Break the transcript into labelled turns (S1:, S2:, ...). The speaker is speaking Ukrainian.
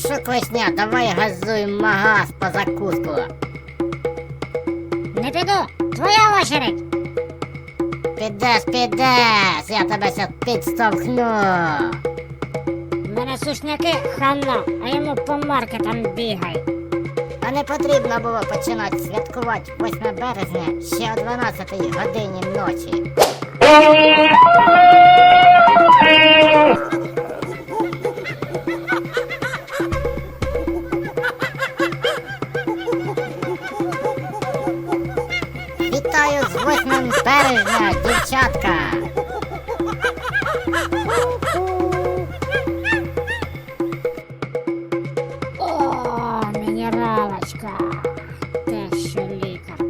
S1: що, Клешня, давай газуй магаз по закуску.
S2: Не піду, твоя очередь.
S1: Підеш, підеш, я тебе щас підштовхну.
S2: В мене сушняки хана, а йому по маркетам бігай.
S1: А не потрібно було починати святкувати 8 березня ще о 12 годині ночі. Рахман бережна, дівчатка. О, мінералочка. Те, що лікар.